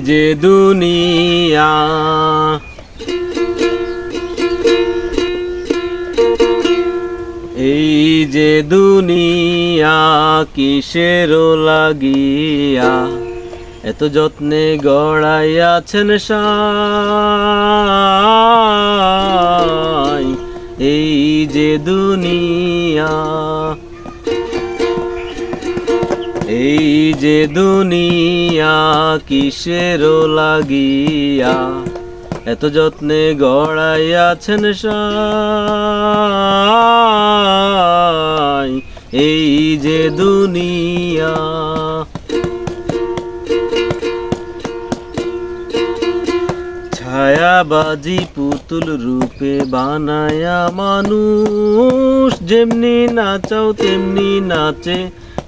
যে দুনিয়া। এই যে দুনিয়া কিসের লাগিয়া? এত যত্নে গড়াইয়াছেন সাই। এই যে দুনিয়া এই যে দুনিয়া কিসের লাগিয়া? এত যত্নে গড়াইয়াছেন সাই। এই যে দুনিয়া। ছায়াবাজি পুতুল রূপে বানায়া মানুষ যেমনি নাচাও, তেমনি নাচে।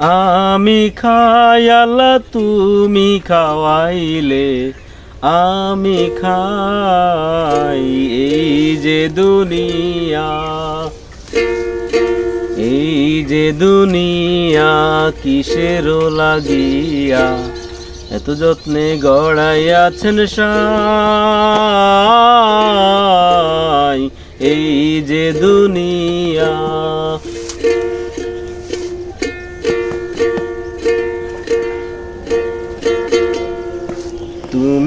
আমি খায়ালা, তুমি খাওয়াইলে। আমি খাই এই যে দুনিয়া, এই যে দুনিয়া, কিসের লাগিয়া? এত যত্নে গড়াইয়াছেন সাই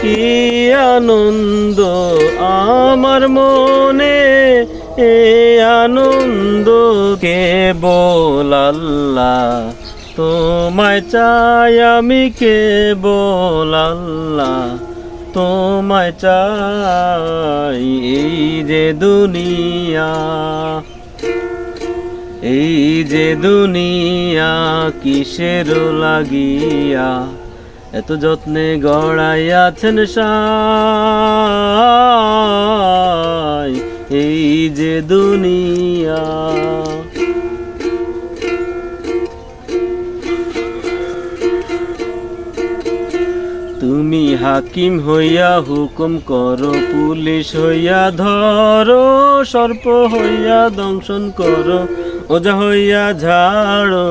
কি আনন্দ আমার মনে, এ আনন্দ কেবল আল্লাহ। তোমায় চাই আমি কেবল আল্লাহ। তোমায় চাই এই যে দুনিয়া, এই যে দুনিয়া কিসের লাগিয়া? এত যত্নে গড়াইয়াছেন সাই, এই যে দুনিয়া। তুমি হাকিম হইয়া হুকুম করো, পুলিশ হইয়া ধরো, সর্প হইয়া দংশন করো ওজা হইয়া ঝাড়ো।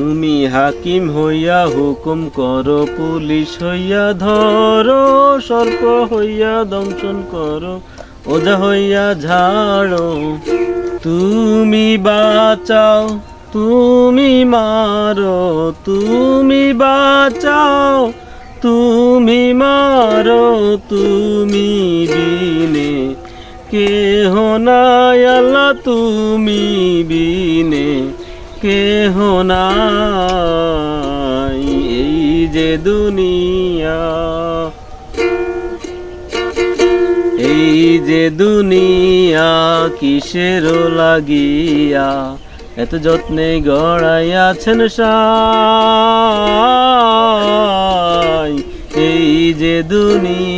তুমি হাকিম হইয়া হুকুম করো, পুলিশ হইয়া ধরো, সর্প হইয়া দংশন করো ওজা হইয়া ঝাড়ো। তুমি বাঁচাও, তুমি মারো, তুমি বাঁচাও, তুমি মারো, তুমি বিনে। কেহ নাই আল্লাহ, তুমি বিনে। কেহ নাই এই যে দুনিয়া। এই যে দুনিয়া কিসের লাগিয়া? এত যত্নে গড়াইয়াছেন সাই। এই যে দুনিয়া